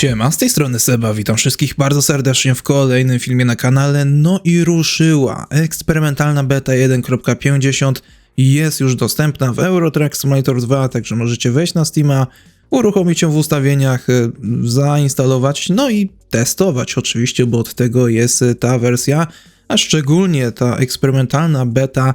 Siema, z tej strony Seba, witam wszystkich bardzo serdecznie w kolejnym filmie na kanale. No i ruszyła. Eksperymentalna beta 1.50 jest już dostępna w Eurotrack Simulator 2, także możecie wejść na Steama, uruchomić ją w ustawieniach, y, zainstalować, no i testować oczywiście, bo od tego jest ta wersja, a szczególnie ta eksperymentalna beta,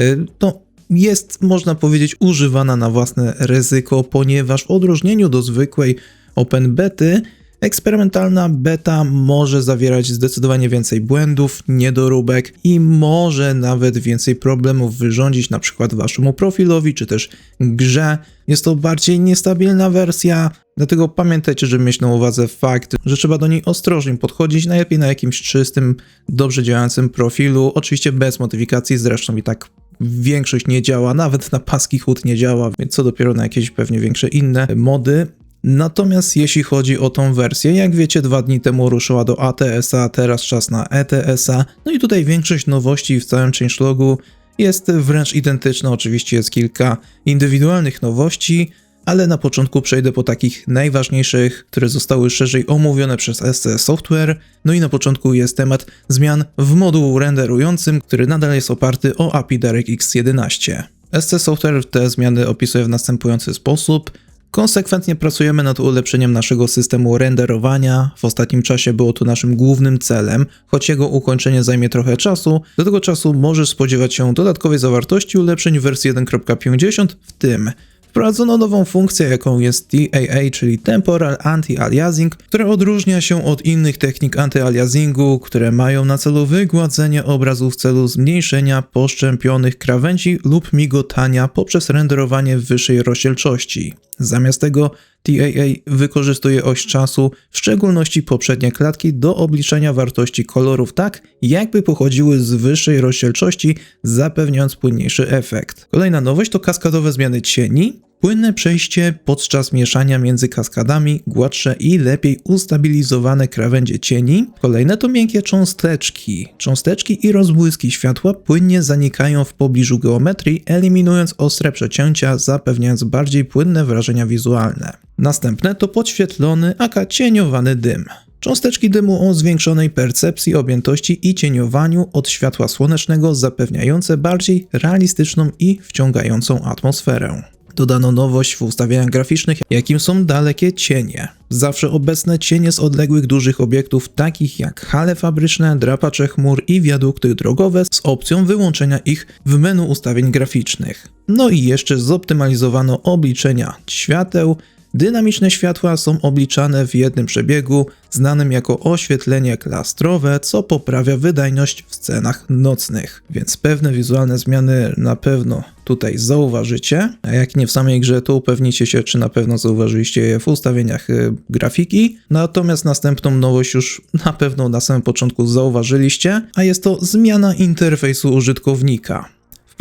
y, no jest, można powiedzieć, używana na własne ryzyko, ponieważ w odróżnieniu do zwykłej open bety, eksperymentalna beta może zawierać zdecydowanie więcej błędów, niedoróbek i może nawet więcej problemów wyrządzić na przykład waszemu profilowi czy też grze. Jest to bardziej niestabilna wersja, dlatego pamiętajcie, żeby mieć na uwadze fakt, że trzeba do niej ostrożnie podchodzić, najlepiej na jakimś czystym, dobrze działającym profilu, oczywiście bez modyfikacji, zresztą i tak większość nie działa, nawet na paski chód nie działa, więc co dopiero na jakieś pewnie większe inne mody. Natomiast jeśli chodzi o tą wersję, jak wiecie, dwa dni temu ruszyła do ATS-a, teraz czas na ETS-a. No i tutaj większość nowości w całym changelogu jest wręcz identyczna. Oczywiście jest kilka indywidualnych nowości, ale na początku przejdę po takich najważniejszych, które zostały szerzej omówione przez SC Software. No i na początku jest temat zmian w modułu renderującym, który nadal jest oparty o API DirectX 11. SC Software te zmiany opisuje w następujący sposób. Konsekwentnie pracujemy nad ulepszeniem naszego systemu renderowania. W ostatnim czasie było to naszym głównym celem, choć jego ukończenie zajmie trochę czasu. Do tego czasu możesz spodziewać się dodatkowej zawartości ulepszeń w wersji 1.50, w tym Wprowadzono nową funkcję, jaką jest TAA, czyli Temporal Anti-Aliasing, która odróżnia się od innych technik anty-aliasingu, które mają na celu wygładzenie obrazu w celu zmniejszenia poszczępionych krawędzi lub migotania poprzez renderowanie wyższej rozdzielczości. Zamiast tego TAA wykorzystuje oś czasu, w szczególności poprzednie klatki, do obliczenia wartości kolorów tak, jakby pochodziły z wyższej rozdzielczości, zapewniając płynniejszy efekt. Kolejna nowość to kaskadowe zmiany cieni. Płynne przejście podczas mieszania między kaskadami, gładsze i lepiej ustabilizowane krawędzie cieni. Kolejne to miękkie cząsteczki. Cząsteczki i rozbłyski światła płynnie zanikają w pobliżu geometrii, eliminując ostre przecięcia, zapewniając bardziej płynne wrażenia wizualne. Następne to podświetlony, aka cieniowany dym. Cząsteczki dymu o zwiększonej percepcji objętości i cieniowaniu od światła słonecznego zapewniające bardziej realistyczną i wciągającą atmosferę. Dodano nowość w ustawieniach graficznych, jakim są dalekie cienie. Zawsze obecne cienie z odległych dużych obiektów, takich jak hale fabryczne, drapacze chmur i wiadukty drogowe, z opcją wyłączenia ich w menu ustawień graficznych. No i jeszcze zoptymalizowano obliczenia świateł, Dynamiczne światła są obliczane w jednym przebiegu, znanym jako oświetlenie klastrowe, co poprawia wydajność w scenach nocnych. Więc pewne wizualne zmiany na pewno tutaj zauważycie, a jak nie w samej grze, to upewnicie się, czy na pewno zauważyliście je w ustawieniach y, grafiki. Natomiast następną nowość już na pewno na samym początku zauważyliście, a jest to zmiana interfejsu użytkownika.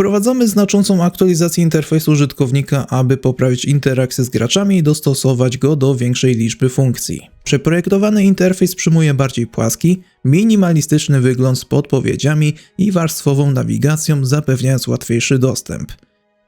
Wprowadzamy znaczącą aktualizację interfejsu użytkownika, aby poprawić interakcję z graczami i dostosować go do większej liczby funkcji. Przeprojektowany interfejs przyjmuje bardziej płaski, minimalistyczny wygląd z podpowiedziami i warstwową nawigacją, zapewniając łatwiejszy dostęp.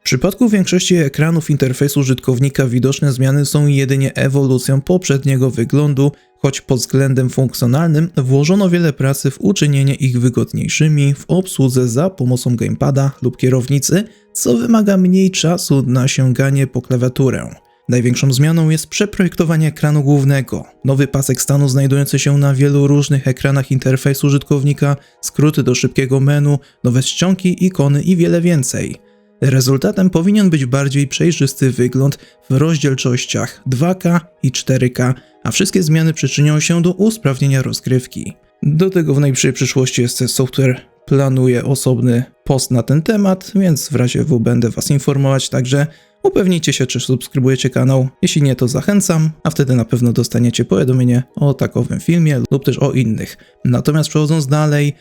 W przypadku większości ekranów interfejsu użytkownika widoczne zmiany są jedynie ewolucją poprzedniego wyglądu, choć pod względem funkcjonalnym włożono wiele pracy w uczynienie ich wygodniejszymi w obsłudze za pomocą gamepada lub kierownicy, co wymaga mniej czasu na sięganie po klawiaturę. Największą zmianą jest przeprojektowanie ekranu głównego. Nowy pasek stanu znajdujący się na wielu różnych ekranach interfejsu użytkownika, skróty do szybkiego menu, nowe ściągi, ikony i wiele więcej. Rezultatem powinien być bardziej przejrzysty wygląd w rozdzielczościach 2K i 4K, a wszystkie zmiany przyczynią się do usprawnienia rozgrywki. Do tego w najbliższej przyszłości SC Software planuje osobny post na ten temat, więc w razie W będę Was informować, także upewnijcie się, czy subskrybujecie kanał. Jeśli nie, to zachęcam, a wtedy na pewno dostaniecie powiadomienie o takowym filmie lub też o innych. Natomiast przechodząc dalej,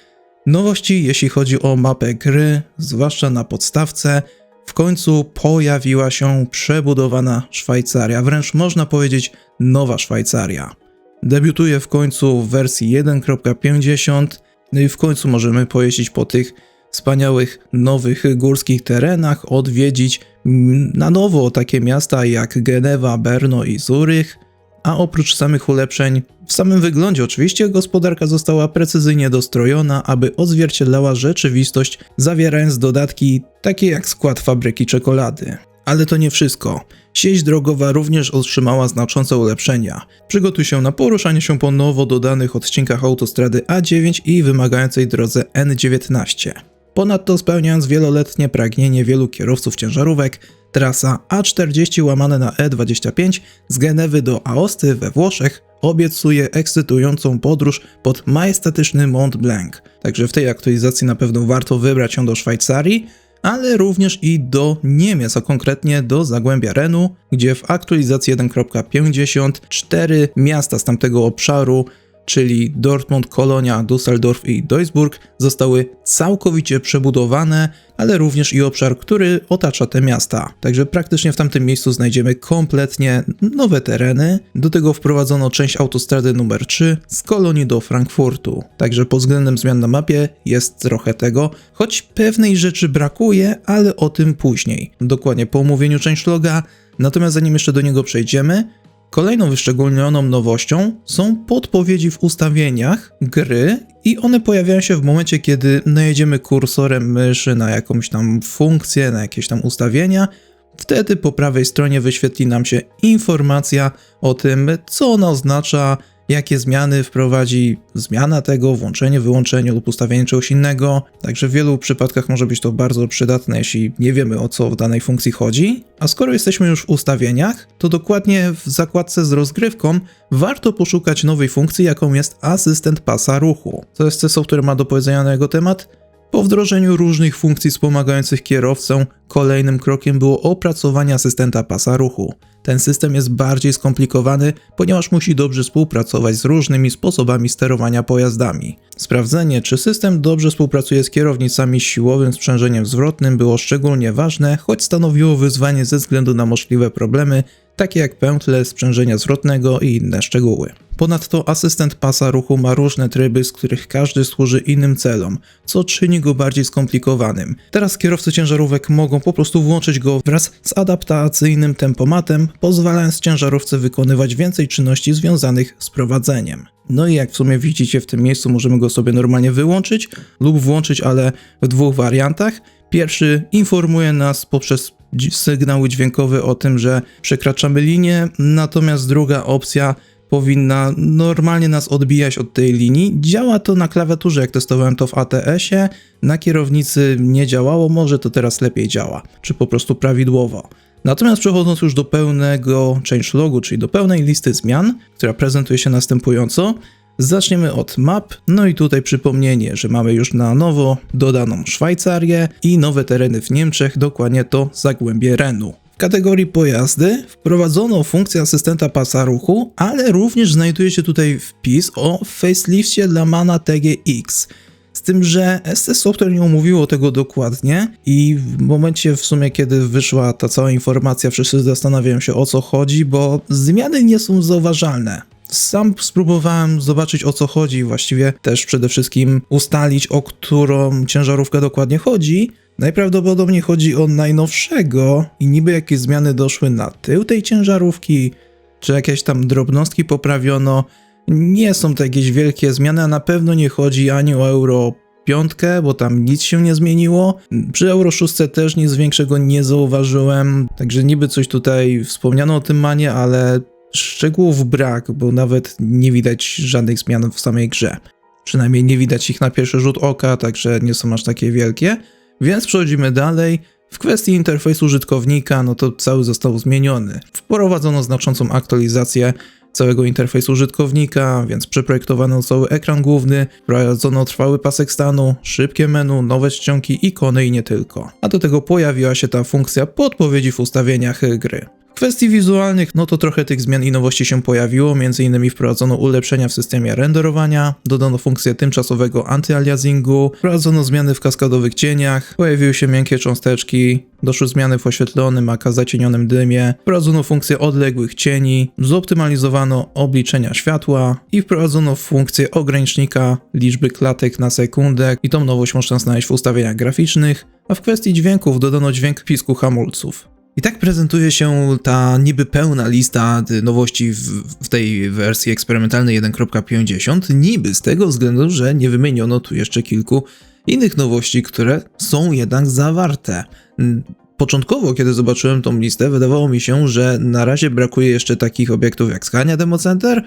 Nowości, jeśli chodzi o mapę gry, zwłaszcza na podstawce, w końcu pojawiła się przebudowana Szwajcaria, wręcz można powiedzieć nowa Szwajcaria. Debiutuje w końcu w wersji 1.50, no i w końcu możemy pojeździć po tych wspaniałych nowych górskich terenach, odwiedzić Mm, Na nowo takie miasta jak Genewa, Berno i Zurych, a oprócz samych ulepszeń, w samym wyglądzie oczywiście gospodarka została precyzyjnie dostrojona, aby odzwierciedlała rzeczywistość, zawierając dodatki takie jak skład fabryki czekolady. Ale to nie wszystko. Sieć drogowa również otrzymała znaczące ulepszenia. Przygotuj się na poruszanie się po nowo dodanych odcinkach autostrady A9 i wymagającej drodze N19. Ponadto spełniając wieloletnie pragnienie wielu kierowców ciężarówek, trasa A40 łamane na E25 z Genewy do Aosty we Włoszech obiecuje ekscytującą podróż pod majestatyczny Mont Blanc. Także w tej aktualizacji na pewno warto wybrać się do Szwajcarii, ale również i do Niemiec, a konkretnie do Zagłębia Renu, gdzie w aktualizacji 1.50 cztery miasta z tamtego obszaru czyli Dortmund, Kolonia, Düsseldorf i Duisburg, zostały całkowicie przebudowane, ale również i obszar, który otacza te miasta. Także praktycznie w tamtym miejscu znajdziemy kompletnie nowe tereny. Do tego wprowadzono część autostrady numer 3 z Kolonii do Frankfurtu. Także pod względem zmian na mapie jest trochę tego, choć pewnej rzeczy brakuje, ale o tym później. Dokładnie po omówieniu część loga. Natomiast zanim jeszcze do niego przejdziemy, Kolejną wyszczególnioną nowością są podpowiedzi w ustawieniach gry i one pojawiają się w momencie, kiedy najedziemy kursorem myszy na jakąś tam funkcję, na jakieś tam ustawienia. Wtedy po prawej stronie wyświetli nam się informacja o tym, co ona oznacza, jakie zmiany wprowadzi zmiana tego, włączenie, wyłączenie lub ustawienie czegoś innego. Także w wielu przypadkach może być to bardzo przydatne, jeśli nie wiemy o co w danej funkcji chodzi. A skoro jesteśmy już w ustawieniach, to dokładnie w zakładce z rozgrywką warto poszukać nowej funkcji, jaką jest asystent pasa ruchu. Co jest CSO, który ma do powiedzenia na jego temat? Po wdrożeniu różnych funkcji wspomagających kierowcę, kolejnym krokiem było opracowanie asystenta pasa ruchu. Ten system jest bardziej skomplikowany, ponieważ musi dobrze współpracować z różnymi sposobami sterowania pojazdami. Sprawdzenie, czy system dobrze współpracuje z kierownicami siłowym sprzężeniem zwrotnym było szczególnie ważne, choć stanowiło wyzwanie ze względu na możliwe problemy, takie jak pętle sprzężenia zwrotnego i inne szczegóły. Ponadto asystent pasa ruchu ma różne tryby, z których każdy służy innym celom, co czyni go bardziej skomplikowanym. Teraz kierowcy ciężarówek mogą po prostu włączyć go wraz z adaptacyjnym tempomatem, pozwalając ciężarówce wykonywać więcej czynności związanych z prowadzeniem. No i jak w sumie widzicie w tym miejscu, możemy go sobie normalnie wyłączyć lub włączyć, ale w dwóch wariantach. Pierwszy informuje nas poprzez sygnały dźwiękowe o tym, że przekraczamy linię, natomiast druga opcja powinna normalnie nas odbijać od tej linii. Działa to na klawiaturze, jak testowałem to w ATS-ie. Na kierownicy nie działało, może to teraz lepiej działa, czy po prostu prawidłowo. Natomiast przechodząc już do pełnego changelogu, czyli do pełnej listy zmian, która prezentuje się następująco, Zaczniemy od map, no i tutaj przypomnienie, że mamy już na nowo dodaną Szwajcarię i nowe tereny w Niemczech, dokładnie to Zagłębie Renu. W kategorii pojazdy wprowadzono funkcję asystenta pasa ruchu, ale również znajduje się tutaj wpis o facelifcie dla Mana TGX. Z tym, że ST Software nie omówiło tego dokładnie i w momencie w sumie, kiedy wyszła ta cała informacja, wszyscy zastanawiają się o co chodzi, bo zmiany nie są zauważalne. Sam spróbowałem zobaczyć o co chodzi, właściwie też przede wszystkim ustalić o którą ciężarówkę dokładnie chodzi. Najprawdopodobniej chodzi o najnowszego i niby jakieś zmiany doszły na tył tej ciężarówki, czy jakieś tam drobnostki poprawiono. Nie są to jakieś wielkie zmiany, a na pewno nie chodzi ani o Euro 5, bo tam nic się nie zmieniło. Przy Euro 6 też nic większego nie zauważyłem, także niby coś tutaj wspomniano o tym manie, ale szczegółów brak, bo nawet nie widać żadnych zmian w samej grze. Przynajmniej nie widać ich na pierwszy rzut oka, także nie są aż takie wielkie. Więc przechodzimy dalej. W kwestii interfejsu użytkownika, no to cały został zmieniony. Wprowadzono znaczącą aktualizację całego interfejsu użytkownika, więc przeprojektowano cały ekran główny, wprowadzono trwały pasek stanu, szybkie menu, nowe ściągi, ikony i nie tylko. A do tego pojawiła się ta funkcja podpowiedzi w ustawieniach gry. W kwestii wizualnych, no to trochę tych zmian i nowości się pojawiło, m.in. wprowadzono ulepszenia w systemie renderowania, dodano funkcję tymczasowego antyaliasingu, wprowadzono zmiany w kaskadowych cieniach, pojawiły się miękkie cząsteczki, doszły zmiany w oświetlonym, aka zacienionym dymie, wprowadzono funkcję odległych cieni, zoptymalizowano obliczenia światła i wprowadzono funkcję ogranicznika liczby klatek na sekundę i tą nowość można znaleźć w ustawieniach graficznych, a w kwestii dźwięków dodano dźwięk pisku hamulców. I tak prezentuje się ta niby pełna lista nowości w, w tej wersji eksperymentalnej 1.50, niby z tego względu, że nie wymieniono tu jeszcze kilku innych nowości, które są jednak zawarte. Mm, Początkowo, kiedy zobaczyłem tą listę, wydawało mi się, że na razie brakuje jeszcze takich obiektów jak Scania Demo Center,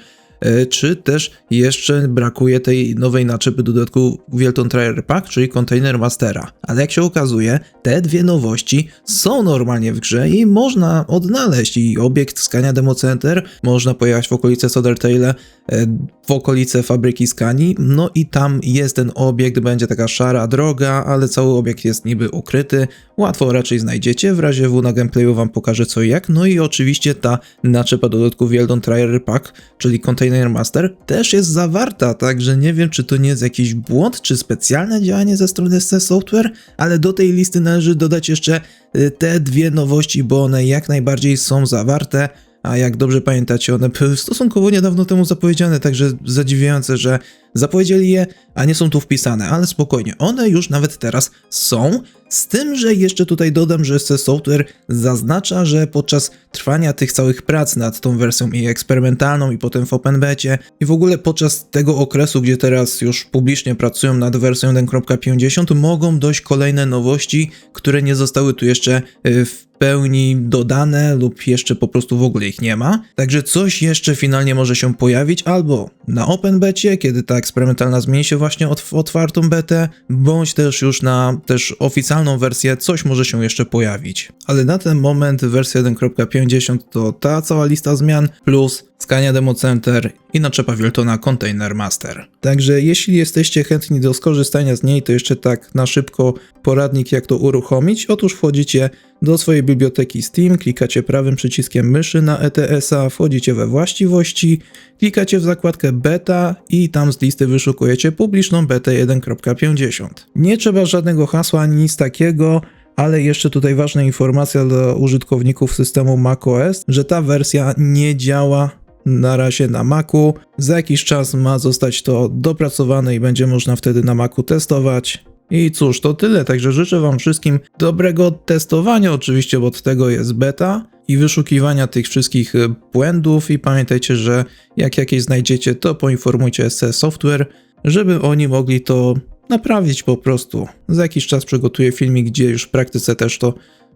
czy też jeszcze brakuje tej nowej naczepy dodatku Wielton Trailer Pack, czyli Container Mastera. Ale jak się okazuje, te dwie nowości są normalnie w grze i można odnaleźć i obiekt Scania Demo Center, można pojechać w okolice Sodertaile, e, w okolice fabryki Skani, no i tam jest ten obiekt, będzie taka szara droga, ale cały obiekt jest niby ukryty, łatwo raczej znajdziecie, w razie W na gameplayu wam pokażę co i jak, no i oczywiście ta naczepa dodatku Wieldon Trailer Pack, czyli Container Master, też jest zawarta, także nie wiem czy to nie jest jakiś błąd, czy specjalne działanie ze strony SC Software, ale do tej listy należy dodać jeszcze y, te dwie nowości, bo one jak najbardziej są zawarte, a jak dobrze pamiętacie, one były stosunkowo niedawno temu zapowiedziane, także zadziwiające, że zapowiedzieli je, a nie są tu wpisane, ale spokojnie, one już nawet teraz są, z tym, że jeszcze tutaj dodam, że SC Software zaznacza, że podczas trwania tych całych prac nad tą wersją i eksperymentalną i potem w OpenBecie i w ogóle podczas tego okresu, gdzie teraz już publicznie pracują nad wersją 1.50 mogą dojść kolejne nowości, które nie zostały tu jeszcze y, w pełni dodane lub jeszcze po prostu w ogóle ich nie ma. Także coś jeszcze finalnie może się pojawić albo na OpenBecie, kiedy ta eksperymentalna zmieni się właśnie w otwartą betę, bądź też już na też oficjalną wersję coś może się jeszcze pojawić. Ale na ten moment wersja 1.50 to ta cała lista zmian plus Scania Demo Center i naczepa Wiltona Container Master. Także jeśli jesteście chętni do skorzystania z niej, to jeszcze tak na szybko poradnik jak to uruchomić. Otóż wchodzicie do swojej biblioteki Steam, klikacie prawym przyciskiem myszy na ETS-a, wchodzicie we właściwości, klikacie w zakładkę beta i tam z listy wyszukujecie publiczną betę 1.50. Nie trzeba żadnego hasła ani nic takiego, ale jeszcze tutaj ważna informacja dla użytkowników systemu macOS, że ta wersja nie działa na razie na Macu. Za jakiś czas ma zostać to dopracowane i będzie można wtedy na Macu testować. I cóż, to tyle, także życzę Wam wszystkim dobrego testowania, oczywiście, bo od tego jest beta i wyszukiwania tych wszystkich e, błędów. I pamiętajcie, że jak jakieś znajdziecie, to poinformujcie SC Software, żeby oni mogli to naprawić po prostu. Za jakiś czas przygotuję filmik, gdzie już w praktyce też to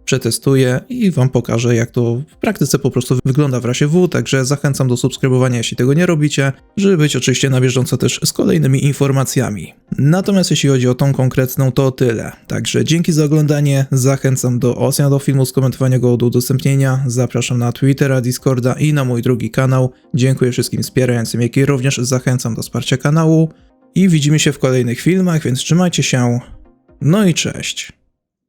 przetestuję i Wam pokażę, jak to w praktyce po prostu wygląda w razie W, także zachęcam do subskrybowania, jeśli tego nie robicie, żeby być oczywiście na bieżąco też z kolejnymi informacjami. Natomiast jeśli chodzi o tą konkretną, to tyle. Także dzięki za oglądanie, zachęcam do ocen do filmu, skomentowania go, do udostępnienia, zapraszam na Twittera, Discorda i na mój drugi kanał. Dziękuję wszystkim wspierającym, jak i również zachęcam do wsparcia kanału i widzimy się w kolejnych filmach, więc trzymajcie się, no i cześć.